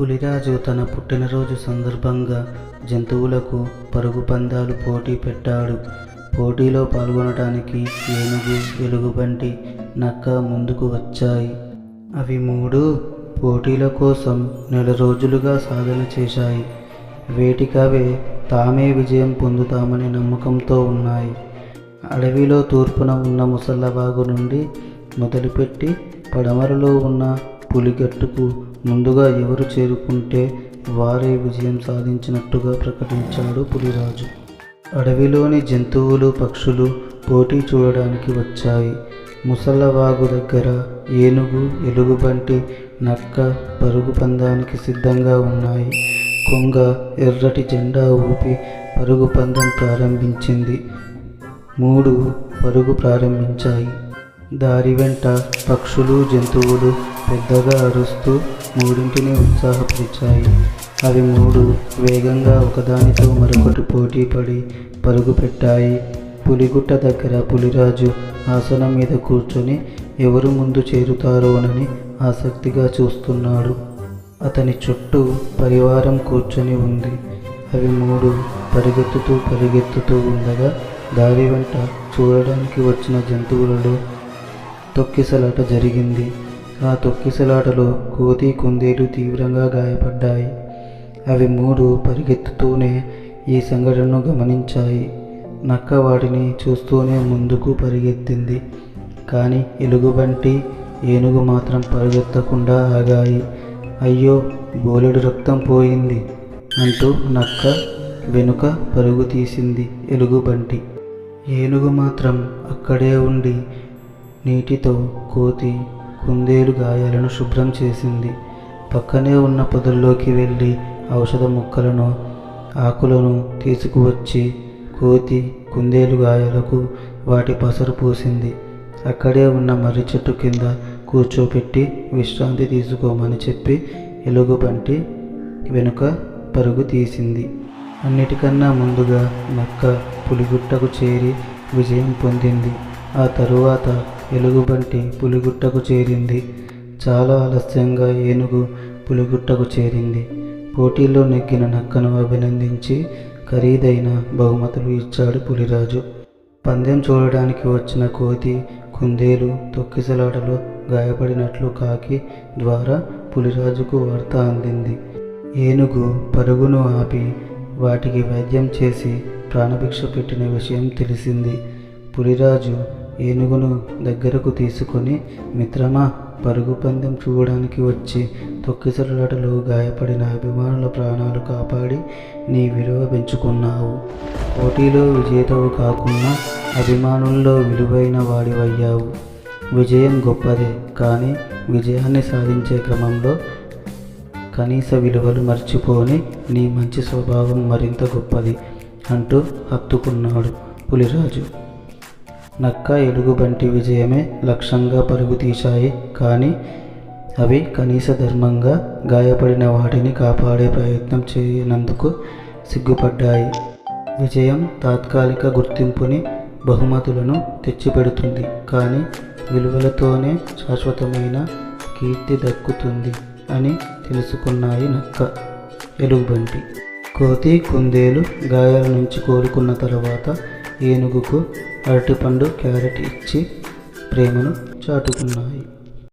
పులిరాజు తన పుట్టినరోజు సందర్భంగా జంతువులకు పరుగు పందాలు పోటీ పెట్టాడు. పోటీలో పాల్గొనడానికి ఏనుగు ఎలుగుబంటి నక్క ముందుకు వచ్చాయి. అవి మూడు పోటీల కోసం నెల రోజులుగా సాధన చేశాయి. వేటికవే తామే విజయం పొందుతామనే నమ్మకంతో ఉన్నాయి. అడవిలో తూర్పున ఉన్న ముసల్లవాగు నుండి మొదలుపెట్టి పడమరలో ఉన్న పులిగట్టుకు ముందుగా ఎవరు చేరుకుంటే వారే విజయం సాధించినట్టుగా ప్రకటించాడు పులిరాజు. అడవిలోని జంతువులు పక్షులు పోటీ చూడడానికి వచ్చాయి. ముసల్లవాగు దగ్గర ఏనుగు ఎలుగుబంటి నక్క పరుగు పందానికి సిద్ధంగా ఉన్నాయి. కొంగ ఎర్రటి జెండా ఊపి పరుగు పందం ప్రారంభించింది. మూడు పరుగు ప్రారంభించాయి. దారి వెంట పక్షులు జంతువులు పెద్దగా అరుస్తూ మూడింటిని ఉత్సాహపరిచాయి. అవి మూడు వేగంగా ఒకదానితో మరొకటి పోటీ పడి పరుగు పెట్టాయి పులిగుట్ట దగ్గర పులిరాజు ఆసనం మీద కూర్చొని ఎవరు ముందు చేరుతారోనని ఆసక్తిగా చూస్తున్నాడు. అతని చుట్టూ పరివారం కూర్చొని ఉంది. అవి మూడు పరిగెత్తుతూ పరిగెత్తుతూ ఉండగా దారి వెంట చూడడానికి వచ్చిన జంతువులలో తొక్కిసలాట జరిగింది. ఆ తొక్కిసలాటలో కోతి కుందేలు తీవ్రంగా గాయపడ్డాయి. అవి మూడు పరిగెత్తుతూనే ఈ సంఘటనను గమనించాయి. నక్క వాటిని చూస్తూనే ముందుకు పరిగెత్తింది. కానీ ఎలుగుబంటి ఏనుగు మాత్రం పరిగెత్తకుండా ఆగాయి. అయ్యో బోలెడు రక్తం పోయింది అంటూ నక్క వెనుక పరుగు తీసింది ఎలుగుబంటి. ఏనుగు మాత్రం అక్కడే ఉండి నీటితో కోతి కుందేలు గాయాలను శుభ్రం చేసింది. పక్కనే ఉన్న పొదల్లోకి వెళ్ళి ఔషధ మొక్కలను ఆకులను తీసుకువచ్చి కోతి కుందేలు గాయాలకు వాటి పసరు పూసింది. అక్కడే ఉన్న మర్రి చెట్టు కింద కూర్చోపెట్టి విశ్రాంతి తీసుకోమని చెప్పి ఎలుగుబంటి వెనుక పరుగు తీసింది. అన్నిటికన్నా ముందుగా నక్క పులిగుట్టకు చేరి విజయం పొందింది. ఆ తరువాత ఎలుగుబంటి పులిగుట్టకు చేరింది. చాలా ఆలస్యంగా ఏనుగు పులిగుట్టకు చేరింది. పోటీలో నెగ్గిన నక్కను అభినందించి ఖరీదైన బహుమతులు ఇచ్చాడు పులిరాజు. పందెం చూడడానికి వచ్చిన కోతి కుందేలు తొక్కిసలాటలో గాయపడినట్లు కాకి ద్వారా పులిరాజుకు వార్త అందింది. ఏనుగు పరుగును ఆపి వాటికి వైద్యం చేసి ప్రాణభిక్ష పెట్టిన విషయం తెలిసింది. పులిరాజు ఏనుగును దగ్గరకు తీసుకొని మిత్రమా పరుగు పందెం చూడడానికి వచ్చి తొక్కిసలాటలో గాయపడిన అభిమానుల ప్రాణాలు కాపాడి నీ విలువ పెంచుకున్నావు. పోటీలో విజేతవు కాకుండా అభిమానుల్లో విలువైన వాడివయ్యావు. విజయం గొప్పదే కానీ విజయాన్ని సాధించే క్రమంలో కనీస విలువలు మర్చిపోని నీ మంచి స్వభావం మరింత గొప్పది అంటూ హత్తుకున్నాడు పులిరాజు. నక్క ఎలుగుబంటి విజయమే లక్ష్యంగా పరుగు తీశాయి కానీ అవి కనీస ధర్మంగా గాయపడిన వాటిని కాపాడే ప్రయత్నం చేయనందుకు సిగ్గుపడ్డాయి. విజయం తాత్కాలిక గుర్తింపుని బహుమతులను తెచ్చిపెడుతుంది. కానీ విలువలతోనే శాశ్వతమైన కీర్తి దక్కుతుంది అని తెలుసుకున్నాయి నక్క ఎలుగుబంటి. కోతి కుందేలు గాయాల నుంచి కోలుకున్న తర్వాత ఏనుగుకు అరటిపండు క్యారెట్ ఇచ్చి ప్రేమను చాటుకున్నాను